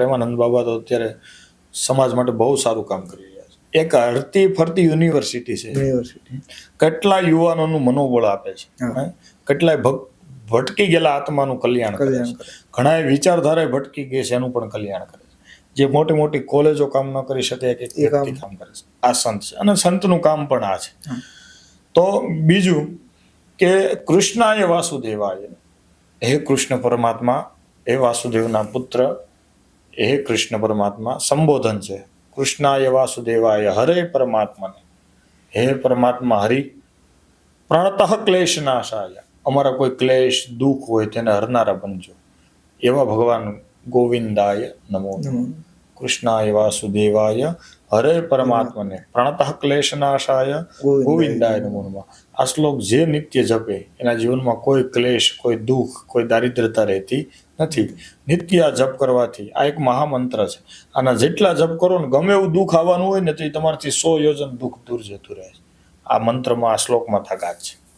પ્રેમાનંદ બાબા તો અત્યારે સમાજ માટે બહુ સારું કામ કરી રહ્યા છે. એક હરતી ફરતી યુનિવર્સિટી છે. યુનિવર્સિટી. કેટલા યુવાનોનું મનોબળ આપે છે. કેટલાય ભક્ત ભટકી ગયેલા આત્માનું કલ્યાણ કરે છે. ઘણા વિચારધારાએ ભટકી ગઈ છે એનું પણ કલ્યાણ કરે છે. જે મોટી મોટી કોલેજો કામ ન કરી શકે વ્યક્તિ કામ કરે છે. આ સંત છે. અને સંતનું કામ પણ આ છે. તો બીજું કે કૃષ્ણાય વાસુદેવાય. હે કૃષ્ણ પરમાત્મા હે વાસુદેવના પુત્ર હે કૃષ્ણ પરમાત્મા સંબોધન છે. કૃષ્ણાય વાસુદેવાય હરે પરમાત્માને. હે પરમાત્મા હરિ પ્રણતઃ ક્લેશ નાશાય. અમારા કોઈ ક્લેશ દુઃખ હોય તેને હરનારા બનજો. એવા ભગવાન ગોવિંદાય નમો. કૃષ્ણાય વાસુદેવાય હરે પરમાત્મને પ્રણતઃ ક્લેશ નાશાય ગોવિંદાય ગોવિંદાય નમો નમઃ. આ શ્લોક જે નિત્ય જપે એના જીવનમાં કોઈ ક્લેશ કોઈ દુઃખ કોઈ દારિદ્રતા રહેતી નથી. નિત્ય આ જપ કરવાથી આ એક મહામંત્ર છે. આના જેટલા જપ કરો ને ગમે એવું દુઃખ આવવાનું હોય ને તો એ તમારાથી સો યોજન દુઃખ દૂર જતું રહે છે. આ મંત્રમાં આ શ્લોકમાં તાકાત છે.